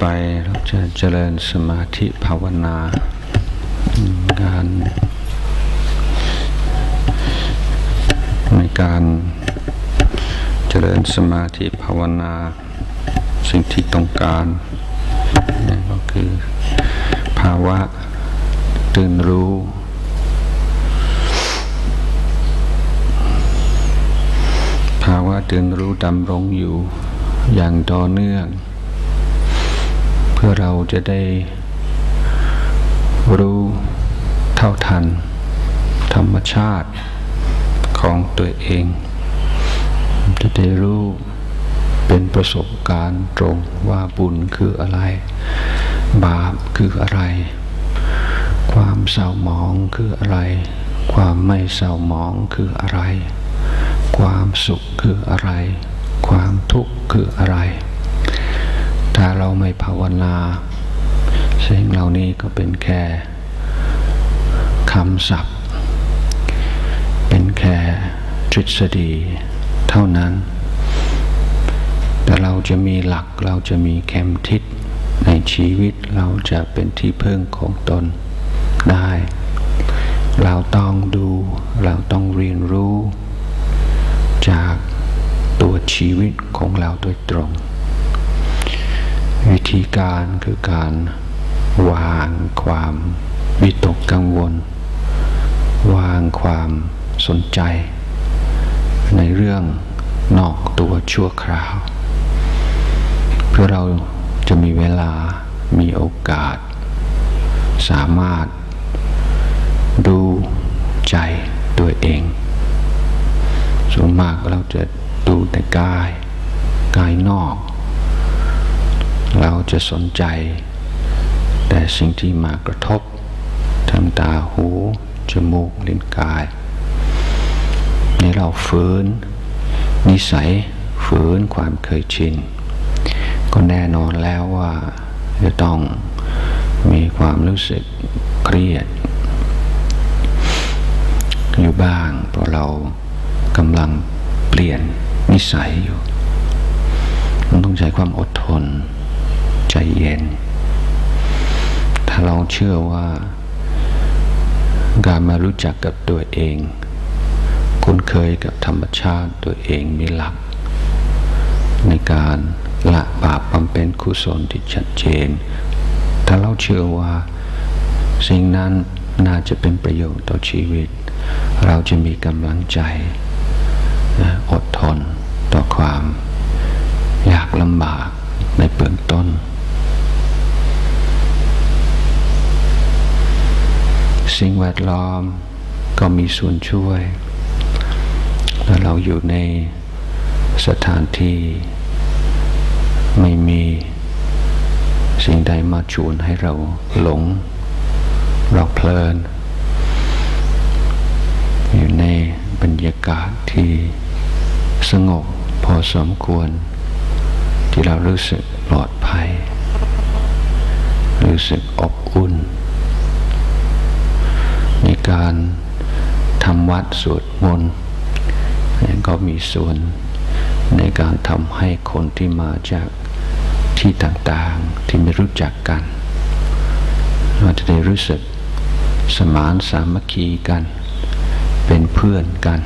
ไปเราจะเจริญสมาธิภาวนาการในการเจริญสมาธิภาวนา สิ่งที่ต้องการนั่ก็คือภาวะตื่นรู้ภาวะตื่นรู้ดำรงอยู่อย่างต่อเนื่อง พื่อเราจะได้รู้เท่าทัน ธรรมชาติของตัวเอง จะได้รู้เป็นประสบการณ์ตรงว่าบุญคืออะไร บาปคืออะไร ความเศร้าหมองคืออะไร ความไม่เศร้าหมองคืออะไร ความสุขคืออะไร ความทุกข์คืออะไร ถ้าเราไม่ภาวนาสิ่งเหล่านี้ก็เป็นแค่คำศัพท์ เป็นแค่ทฤษฎีเท่านั้น แต่เราจะมีหลักเราจะมีแคมทิศในชีวิตเราจะเป็นที่พึ่งของตนได้ เราต้องดูเราต้องเรียนรู้ จากตัวชีวิตของเราโดยตรง วิธีการคือการวางความวิตกกังวล วางความสนใจ ในเรื่องนอกตัวชั่วคราว เพื่อเราจะมีเวลามีโอกาส สามารถดูใจตัวเอง ส่วนมากเราจะดูแต่กาย กายนอก จะสนใจ แต่สิ่งที่มากระทบทางตาหู จมูกลิ้นกาย นี่เราฝืน นิสัยฝืนความเคยชิน ก็แน่นอนแล้วว่าจะต้องมีความรู้สึกเครียด อยู่บ้างเพราะเรากำลังเปลี่ยนนิสัยอยู่ มันต้องใช้ความอดทน น ถ้าเราเชื่อว่า การมารู้จักกับตัวเอง คุ้นเคยกับธรรมชาติตัวเองมีหลัก ในการละบาปบำเพ็ญกุศลที่ชัดเจน ถ้าเราเชื่อว่าสิ่งนั้นน่าจะเป็นประโยชน์ต่อชีวิต เราจะมีกำลังใจอดทนต่อความ ยากลำบากในเบื้องต้น สิ่งแวดล้อมก็มีส่วนช่วย ถ้าเราอยู่ในสถานที่ไม่มีสิ่งใดมาชวนให้เราหลง เราเพลิน อยู่ในบรรยากาศที่สงบพอสมควร ที่เรารู้สึกปลอดภัย รู้สึกอบอุ่น ในการทำวัดสวดมนต์ก็มีส่วนในการทำให้คนที่มาจากที่ต่างๆที่ไม่รู้จักกันเราจะได้รู้สึกสมานสามัคคีกัน เป็นเพื่อนกัน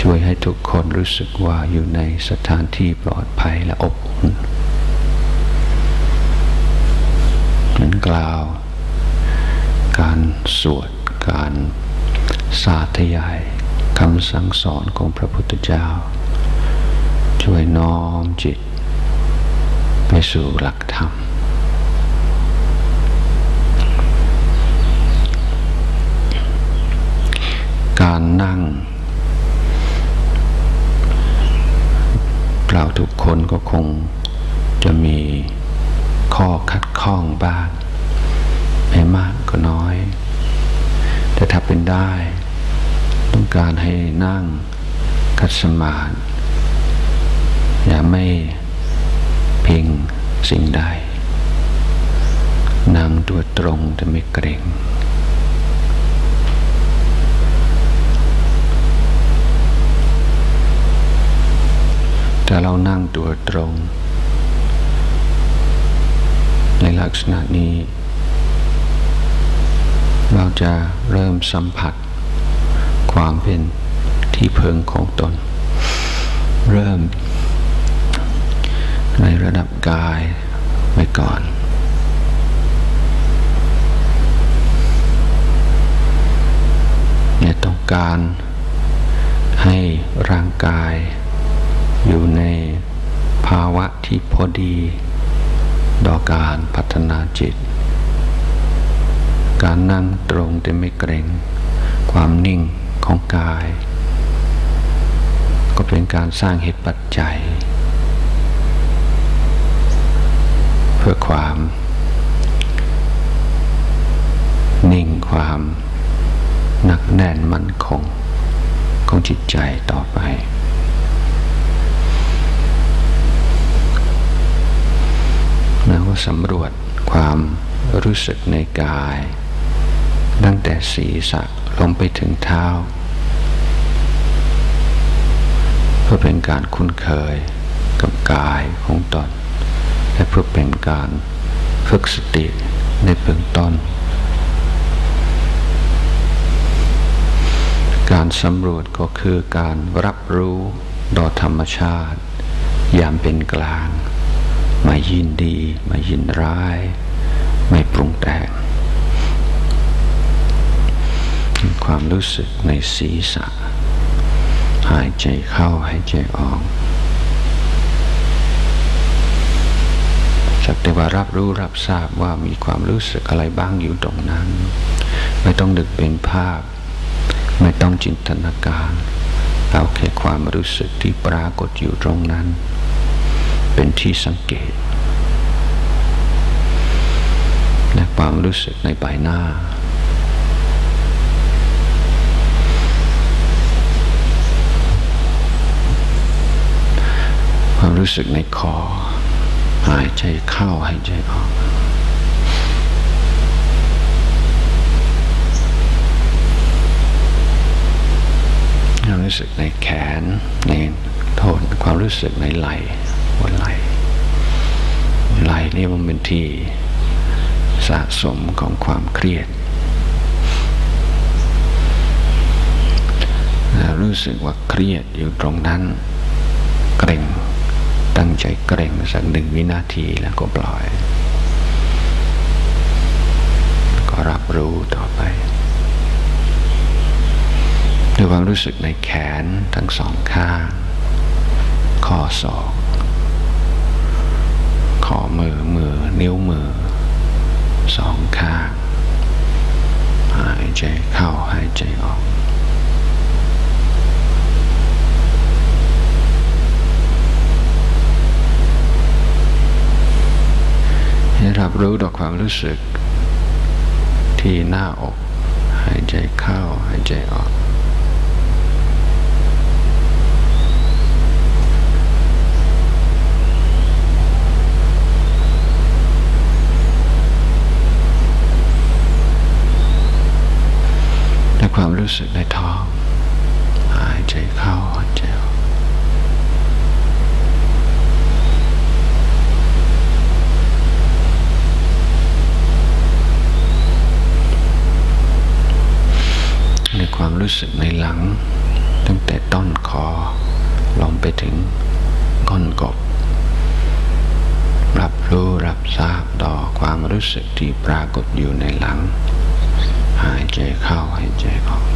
ช่วยให้ทุกคนรู้สึกว่าอยู่ในสถานที่ปลอดภัยและอบอุ่นนั้นกล่าว วดการสาธยายคำสั่งสอนของพระพุทธเจ้า ช่วยน้อมจิต ไปสู่หลักธรรม การนั่ง เราทุกคนก็คงจะมีข้อขัดข้องบ้างไม่มากก็น้อย แต่ถ้าเป็นได้ ต้องการให้นั่งคัดสมาธิอย่าไม่เพ่งสิ่งใดนั่งตัวตรงแต่ไม่เกรงแต่เรานั่งตัวตรง ในลักษณะนี้ เราจะเริ่มสัมผัส ความเป็นที่เพิงของตน เริ่ม ในระดับกายไว้ก่อนเนี่ยต้องการให้ร่างกายอยู่ในภาวะที่พอดีต่อการพัฒนาจิต การนั่งตรงแต่ไม่เกรงความนิ่งของกาย ก็เป็นการสร้างเหตุปัจจัย เพื่อความ นิ่งความหนักแน่นมั่นคงของจิตใจต่อไป แล้วก็สำรวจความรู้สึกในกาย ศีรษะลงไปถึงเท้า เพื่อเป็นการคุ้นเคยกับกายของตน และเพื่อเป็นการฝึกสติในเบื้องต้น การสำรวจก็คือการรับรู้ต่อธรรมชาติ ยามเป็นกลาง ไม่ยินดี ไม่ยินร้าย ไม่ปรุงแต่ง ความรู้สึกในศีรษะ หายใจเข้าหายใจออกสักแต่ว่ารับรู้รับทราบว่ามีความรู้สึกอะไรบ้างอยู่ตรงนั้น ไม่ต้องดึกเป็นภาพ ไม่ต้องจินตนาการเอาแค่ความรู้สึกที่ปรากฏอยู่ตรงนั้น เป็นที่สังเกต และความรู้สึกในใบหน้า ความ รู้สึกในคอ หายใจเข้าหายใจออก ความรู้สึกในแขน ในโทนความรู้สึกในไหล่หัวไหล่ไหล่นี่มันเป็นที่สะสมของความเครียด รู้สึกว่าเครียดอยู่ตรงนั้น เกร็ง ตั้งใจเกรงสักหนึ่งวินาทีแล้วก็ปล่อย ก็รับรู้ต่อไปด้วยความรู้สึกในแขนทั้งสองข้าง ข้อศอกขอมือมือนิ้วมือ สองข้าง หายใจเข้าหายใจออก รู้ต่อความรู้สึก ที่หน้าอก หายใจเข้าหายใจออกความรู้สึกในท้อง หายใจเข้าหายใจออกในความ รู้สึกในหลัง ตั้งแต่ต้นคอ ลงไปถึงก้นกบ รับรู้รับทราบต่อความรู้สึกที่ปรากฏอยู่ในหลัง หายใจเข้าหายใจออก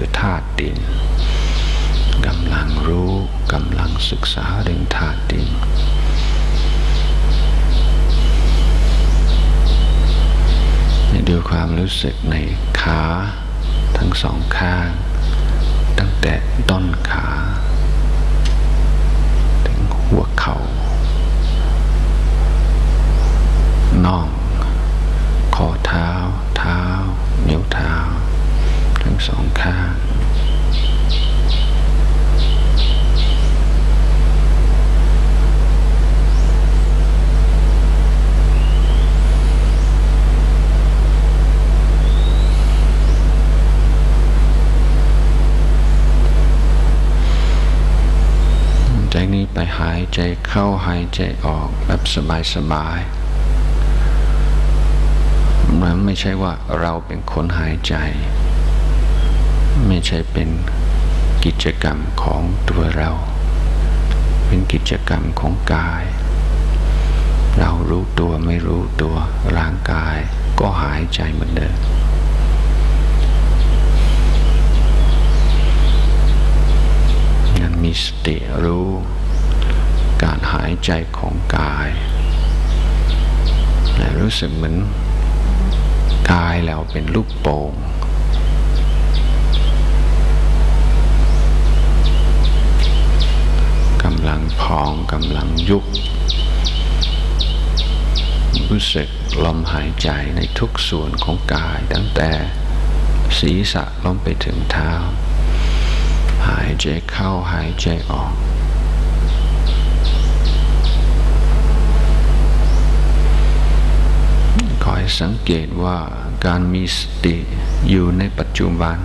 คือธาตุดินกำลังรู้กำลังศึกษาเรื่องธาตุดิน ดูความรู้สึกในขาทั้งสองข้าง ตั้งแต่ต้นขา ถึงหัวเขา่าน่อง องข้าง จากนี้ไปหายใจเข้าหายใจออกแบบสบายๆมันไม่ใช่ว่าเราเป็นคนหายใจ ไม่ใช่เป็นกิจกรรมของตัวเรา เป็นกิจกรรมของกาย เรารู้ตัวไม่รู้ตัวร่างกายก็หายใจเหมือนเดิมยังมีสติรู้การหายใจของกายและรู้สึกเหมือนกายเราเป็นลูกโป่งกำลังพองกำลังยุบรู้สึกลมหายใจในทุกส่วนของกายตั้งแต่ศีรษะลงไปถึงเท้า หายใจเข้าหายใจออก คอยสังเกตว่าการมีสติอยู่ในปัจจุบัน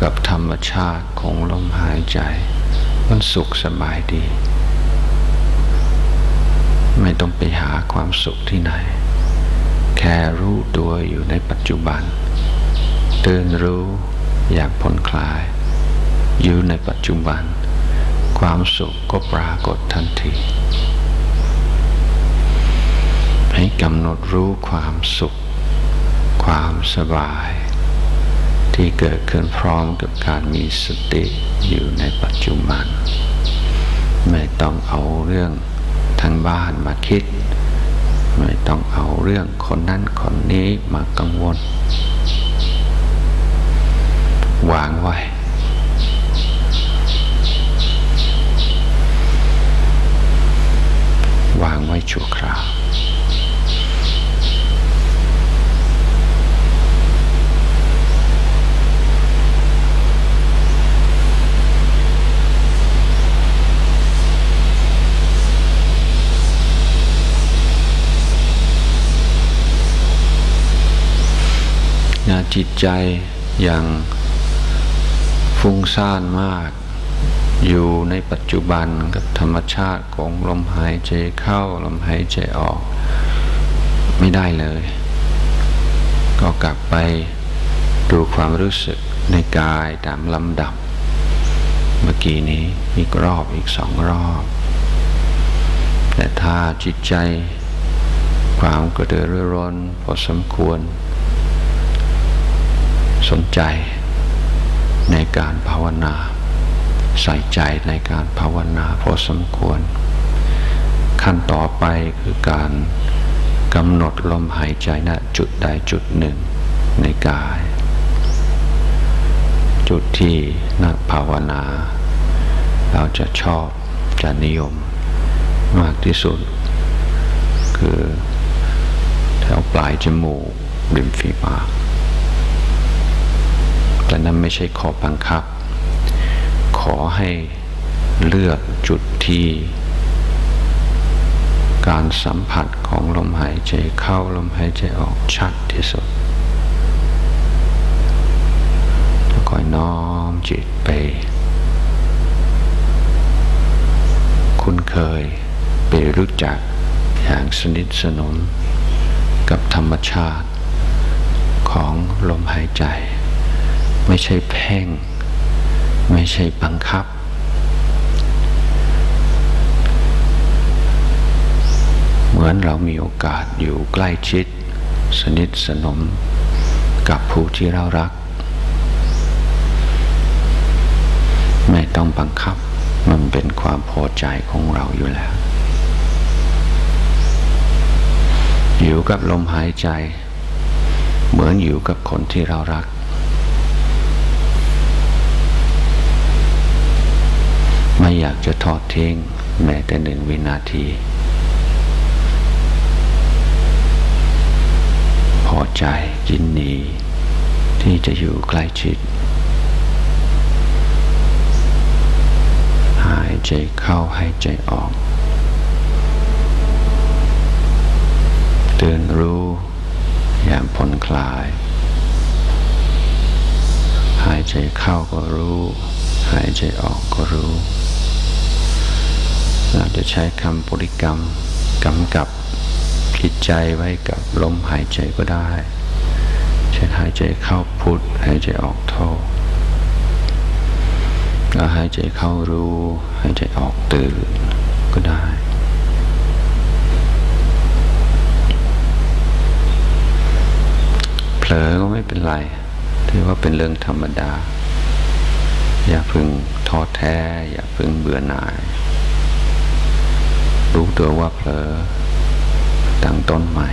กับธรรมชาติของลมหายใจ มันสุขสบายดี ไม่ต้องไปหาความสุขที่ไหน แค่รู้ตัวอยู่ในปัจจุบัน ตื่นรู้อยากผ่อนคลาย อยู่ในปัจจุบัน ความสุขก็ปรากฏทันที ให้กำหนดรู้ความสุข ความสบาย ที่เกิดขึ้นพร้อมกับการมีสติอยู่ในปัจจุบัน ไม่ต้องเอาเรื่องทางบ้านมาคิด ไม่ต้องเอาเรื่องคนนั้นคนนี้มากังวล วางไว้ วางไว้ชั่วคราว จิตใจยังฟุ้งซ่านมาก อยู่ในปัจจุบันกับธรรมชาติของลมหายใจเข้าลมหายใจออก ไม่ได้เลย ก็กลับไปดูความรู้สึกในกายตามลำดับ เมื่อกี้นี้อีกรอบอีกสองรอบ แต่ถ้าจิตใจความกระเดือรือร้นพอสมควร สนใจในการภาวนา ใส่ใจในการภาวนาพอสมควร ขั้นต่อไปคือการกำหนดลมหายใจณจุดใดจุดหนึ่งในกาย จุดที่นักภาวนา เราจะชอบจะนิยมมากที่สุด คือแถวปลายจมูกริมฝีปาก แต่นั้นไม่ใช่ขอบังคับ ขอให้เลือกจุดที่การสัมผัสของลมหายใจเข้าลมหายใจออกชัดที่สุดแล้วคอยน้อมจิตไป คุ้นเคยไปรู้จักอย่างสนิทสนมกับธรรมชาติของลมหายใจ ไม่ใช่เพ่ง ไม่ใช่บังคับ เหมือนเรามีโอกาสอยู่ใกล้ชิด สนิทสนมกับผู้ที่เรารัก ไม่ต้องบังคับมันเป็นความพอใจของเราอยู่แล้ว อยู่กับลมหายใจ เหมือนอยู่กับคนที่เรารัก ไม่อยากจะทอดทิ้งแม้แต่หนึ่งวินาที พอใจยินดีที่จะอยู่ใกล้ชิด หายใจเข้าหายใจออก ตื่นรู้อย่างผ่อนคลาย หายใจเข้าก็รู้ หายใจออกก็รู้ เราจะใช้คำบริกรรมกำกับจิตใจไว้กับลมหายใจก็ได้เช่นหายใจเข้าพุทหายใจออกโทแล้วหายใจเข้ารู้หายใจออกตื่นก็ได้ เผลอก็ไม่เป็นไรถือว่าเป็นเรื่องธรรมดา อย่าพึงท้อแท้ อย่าพึงเบื่อหน่าย รู้ตัวว่าเผลอตั้งต้นใหม่